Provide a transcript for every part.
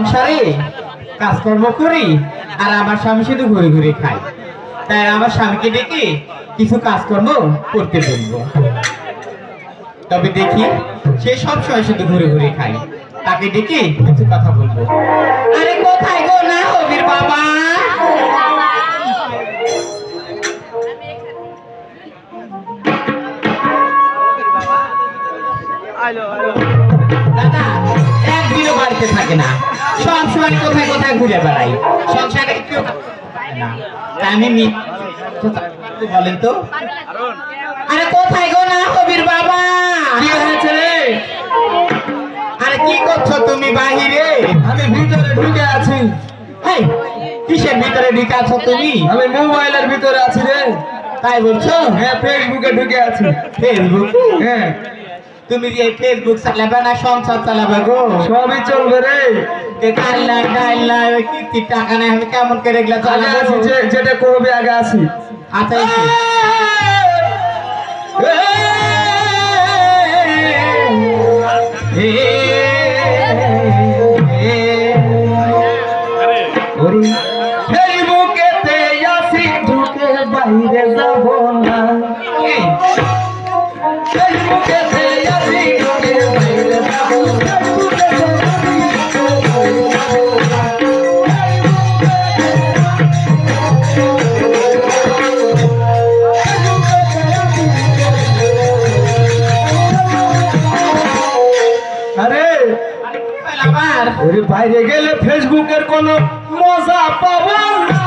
সংসারে কাজকর্ম করি আর আমার স্বামী শুধু ঘুরে ঘুরে খাই তাই আমার স্বামীকে ডেকে কিছু কাজকর্ম করতে বলব। তবে দেখি সে সব সময় শুধু ঘুরে ঘুরে খাই তাকে ডেকে কিছু কথা বলব। আরে কোথায় গো না হবির বাবা? দাদা একদিনও বাড়িতে থাকে না। সব সময় কোথায় কোথায় ঘুরে বেড়াই। সংসারে একটু না। আমি বলেন তো। আরে কোথায় গো না কবির বাবা? কি হয়েছে? রে আরে কি করছ তুমি বাহিরে? আমি ভিতরে ঢুকে আছি। হেই, কিসের ভিতরে ঢুকে আছো তুমি? আমি মোবাইলের ভিতরে আছি রে। তাই বলছো? হ্যাঁ ফেসবুকে ঢুকে আছি। ফেসবুক হ্যাঁ। তুমি যে ফেসবুক চালাবে না সংসার চালাবে গো? সবই চলবে রে। কাল্লা ডাল্লা ওই কিস্তির টাকা নাই আমি কেমন করে এগুলা আগে চালাবো যেটা করবে আগে আসি আচ্ছা আমার। ওরে বাইরে গেলে ফেসবুকের কোনো মজা পাবো না।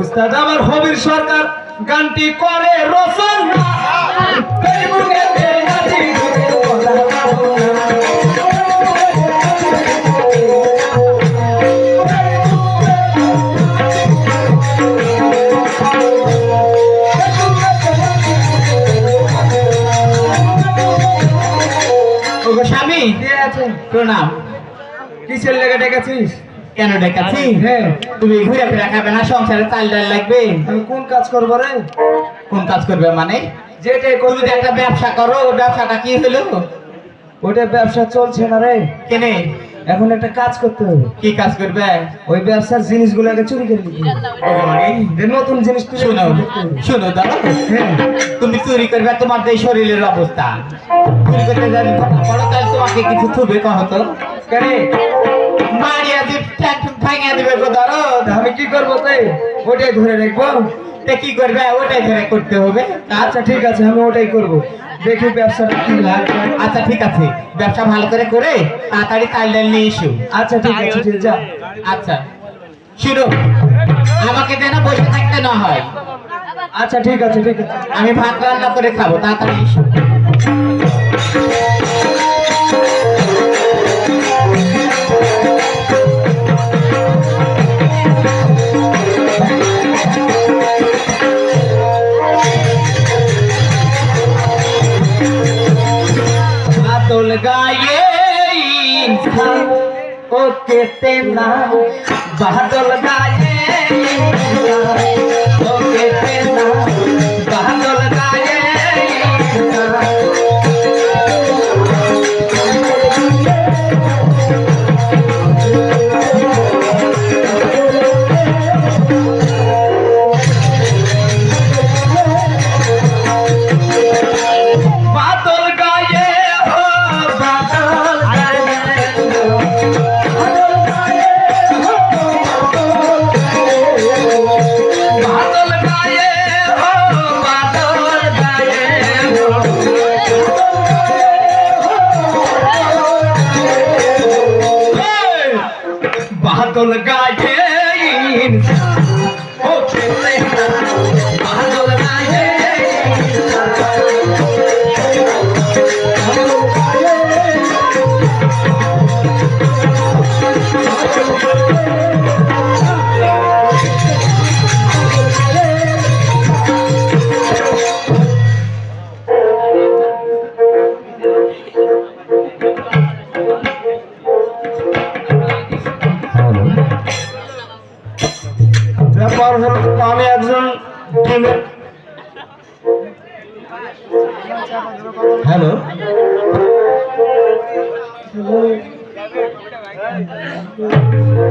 উস্তাদ আমার হবির সরকার গানটি করে রচনা। আছে না। কিসের লেগে ডেকেছিস? কেন ডেকাছি হ্যাঁ তুমি ঘুরে ফিরে খাবে না সংসারে চাল ডাল লাগবে। আমি কোন কাজ করব রে? কোন কাজ করবে মানে? যেটা তুমি যে একটা ব্যবসা করো ব্যবসাটা কি হলো? ওটা ব্যবসা চলছে না রে। কেনে? এখন একটা কাজ করতে হবে। কি কাজ করবে? ওই ব্যবসার জিনিসগুলোকে চুরি করে যে নতুন জিনিস শোনো শোনো দাদা। হ্যাঁ। তুমি চুরি করবে তোমার যে শরীরের অবস্থা। চুরি করতে যদি ধরা তাহলে তোমাকে কিছু থুবে কহতো কেন? মারিয়া যে ট্যাঙ্ক ভাঙিয়া দিবে গো ধরো। আমি কি করব তাই ওটাই ধরে রাখব। তা কি করবে? ওটাই ধরে করতে হবে। আচ্ছা ঠিক আছে আমি ওটাই করব। দেখি ব্যবসাটা কি লাগবে আচ্ছা ঠিক আছে। ব্যবসা ভালো করে করে তাড়াতাড়ি তাইল্যান্ড নিয়ে এসো। আচ্ছা ঠিক আছে যা আচ্ছা শুনো, আমাকে যেন বসে থাকতে না হয়। আচ্ছা ঠিক আছে ঠিক আছে। আমি ভাত রান্না করে খাব, তাড়াতাড়ি এসো।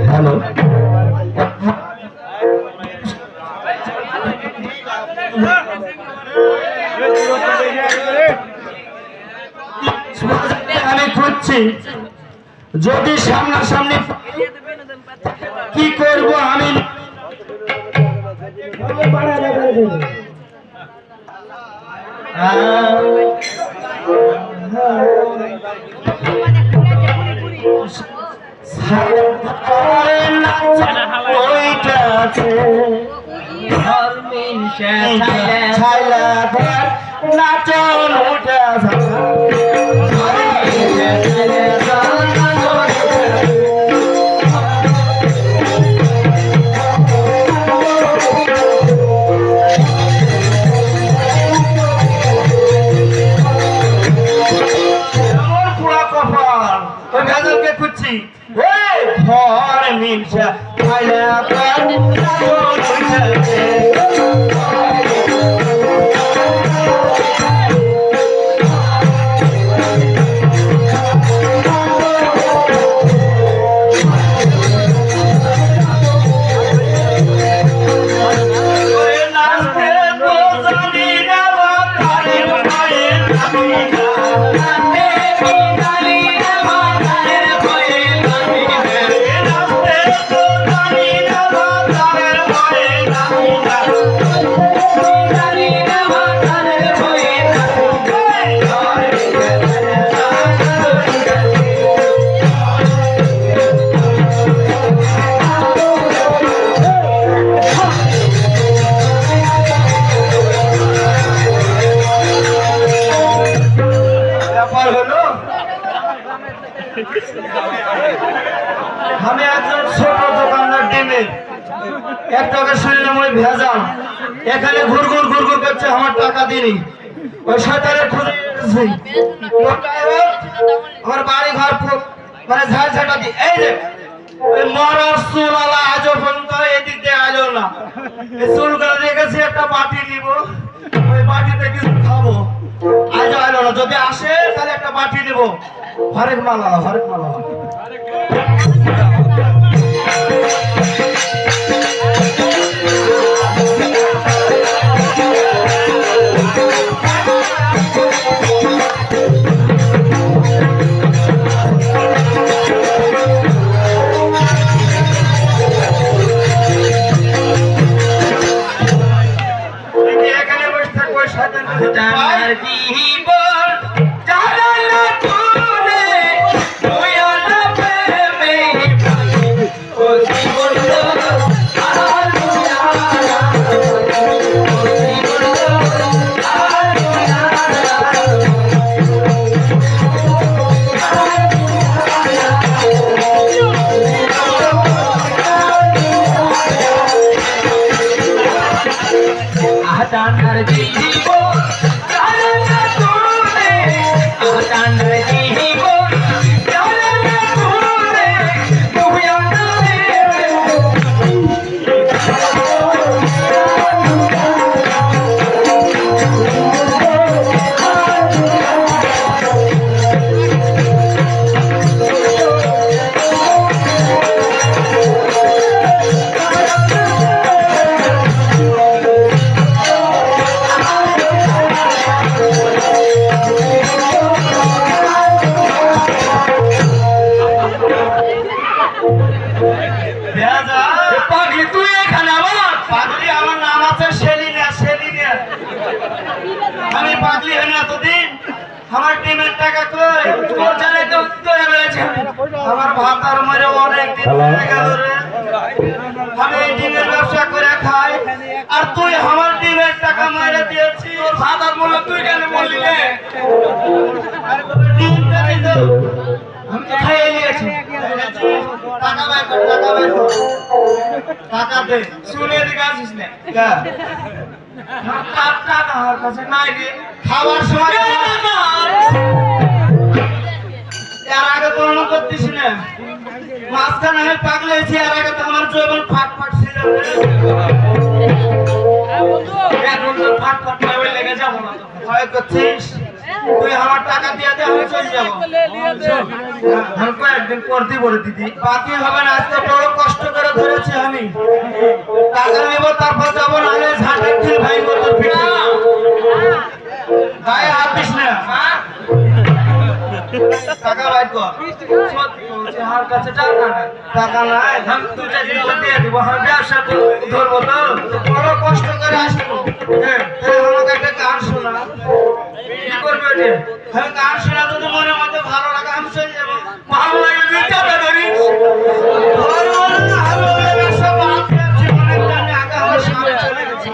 হ্যালো আমি খুঁজছি। যদি সামনাসামনি কি করব আমি? ওইটা আছে। ছাইলা ধর নাচন উঠা নাচন আমার ওই শয়তানের খুঁজে এসেছি আমার বাড়ি ঘর মানে ঝাঁটা দি এই যে মরার চুল আলা আজও পর্যন্ত এদিক দিয়ে আলো না। এই চুলগুলো রেখেছি, একটা বাটি নিব ওই বাটিতে কিছু খাব। আজও আলো না। যদি আসে, তাহলে একটা বাটি নিব হরেক মালা হরেক মালা। ওই পাগলি হয় না এতদিন? আমার টিমের টাকা কই? জানে তো উত্তরে রয়েছে? আমার ভাতার মরে অনেক দিন হয়ে গেল রে। আমি এই ডিমের ব্যবসা করে খাই। আর তুই আমার ডিমের টাকা মারা দিয়েছিস। তোর ভাতার মূল্য তুই কেন বললি রে? ডিম তো আমি তো খাইয়ে টাকা বের কর টাকা বের কর। টাকা দে। শুনে দিকে আসিস না। টাকা না নাই খাবার সময় এর আগে তুলনা করতিস না। মাঝখানে আমি পাগলে হয়েছি আগে তো আমার জীবন ফাট ফাট ছিল। হ্যাঁ ফাট ফাট লেগে যাব না। ভয় করছিস? তুই আমার টাকা দিয়ে দে আমি চলে যাব। আমি কয়েকদিন পর দিব দিদি। বাকি হবে না আজকে বড় কষ্ট করে ধরেছি আমি। টাকা নেব তারপর যাব না হলে ঝাঁটে খিল ভাই মতো ফিরে গায়ে হাত দিস না। টাকা বাইর কর। সত্যি কাছে টাকা নাই। টাকা নাই আমি দুটা দিয়ে দিব। আমি ব্যবসা ধরবো তো। আমি গান শোনা যদি মনে মধ্যে ভালো লাগে আমি চলে যাব ভালো লাগে টাকা ধরিস ধরবো না, ভালো লাগে সব দিয়ে জীবনের টানে আগে আমার সামনে চলে গেছে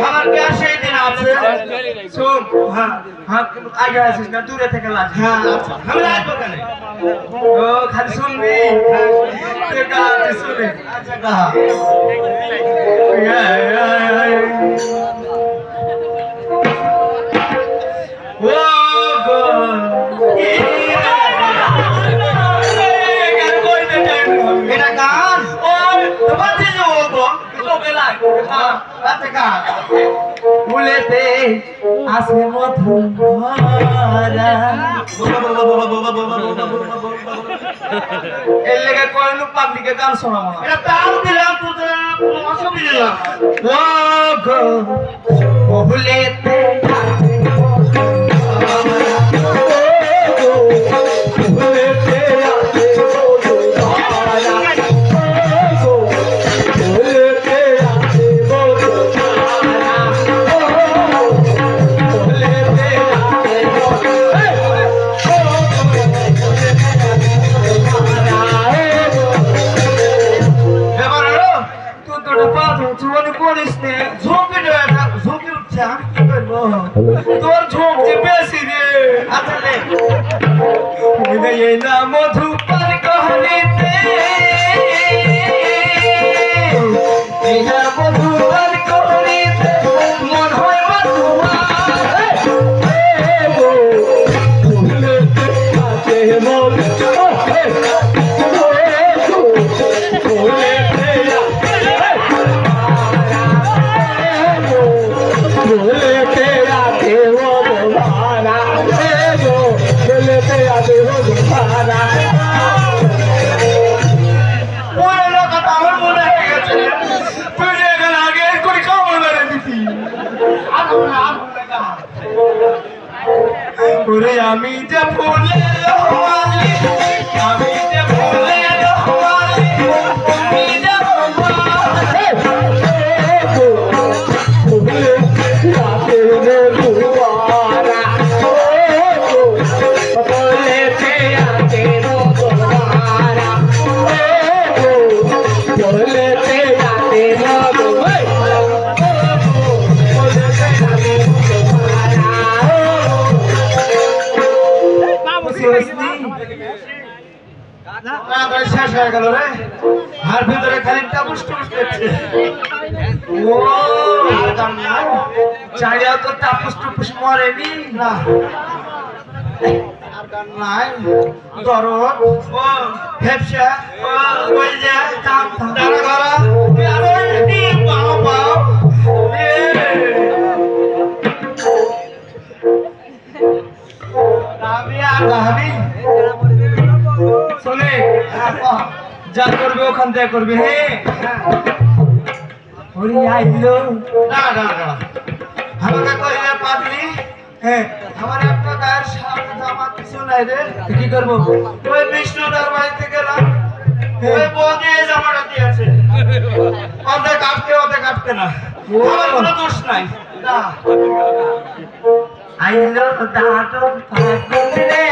আমার কি সেই দিন আছে? শোন হ্যাঁ হ্যাঁ আগে আসিস না দূরে থেকে লাজ হ্যাঁ আচ্ছা আমি লাগবো কেন? ও খালি শুনবি? তুই শুনে আচ্ছা গা। ভুলেতে আসে মধু এর লেগে কইলু পাবলিকে গান শোনাবো না এটা তাল দিলাম তো অসুবিধা ও গো ভুলেতে আমি যে ফুলে ও চাইলেও তো টাপুস টুপুস মরেনি না নাই দরদ ও ওই যে কাম দাঁড়া করা পাও পাও। আমি আর শোনে যা করবে ওখান থেকে করবে হে? ওরে আইলো না না না। আমাকে কইলে পাগলি। হ্যাঁ আমার একটা গায়ের সামনে জামা কিছু নাই রে। কি করব? ওই বিষ্ণুদার বাড়িতে গেলাম। ওই বৌদি এই জামাটা দিয়েছে। অর্ধেক কাটতে অর্ধেক কাটতে না। আমার কোনো দোষ নাই। না। আইলো পাগল রে।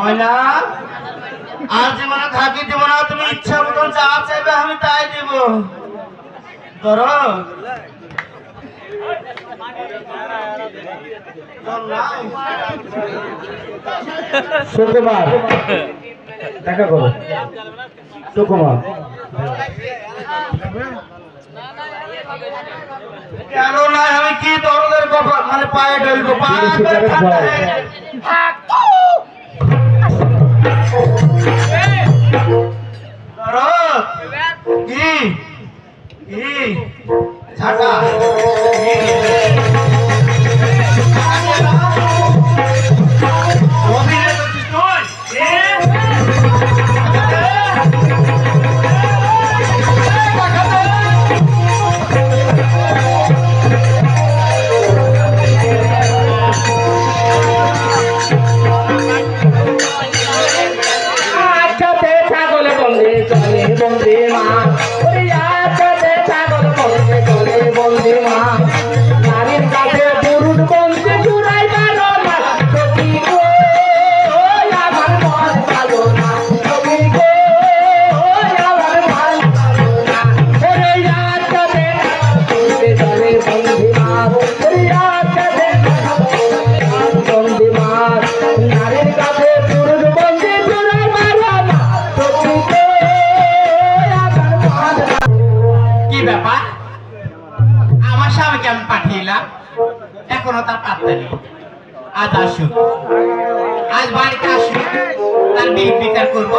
হয় আর জীবনে থাকি দিব না তুমি ইচ্ছা মতন যা চাইবে আমি তাই দিব। ধরো। কেন নাই? আমি কি মানে পায়ে ডলবো পায়ে Yeah.